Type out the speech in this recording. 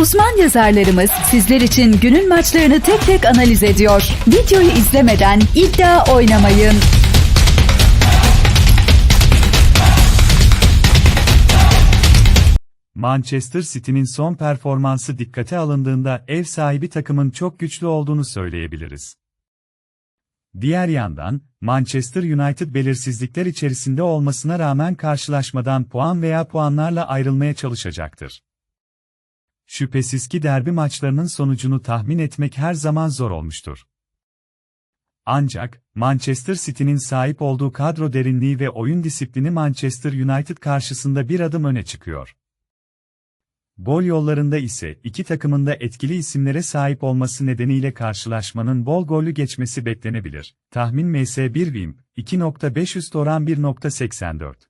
Uzman yazarlarımız sizler için günün maçlarını tek tek analiz ediyor. Videoyu izlemeden iddia oynamayın. Manchester City'nin son performansı dikkate alındığında ev sahibi takımın çok güçlü olduğunu söyleyebiliriz. Diğer yandan, Manchester United belirsizlikler içerisinde olmasına rağmen karşılaşmadan puan veya puanlarla ayrılmaya çalışacaktır. Şüphesiz ki derbi maçlarının sonucunu tahmin etmek her zaman zor olmuştur. Ancak, Manchester City'nin sahip olduğu kadro derinliği ve oyun disiplini Manchester United karşısında bir adım öne çıkıyor. Gol yollarında ise iki takımın da etkili isimlere sahip olması nedeniyle karşılaşmanın bol gollü geçmesi beklenebilir. Tahmin MS1 Wim, 2.5 üst oran 1.84.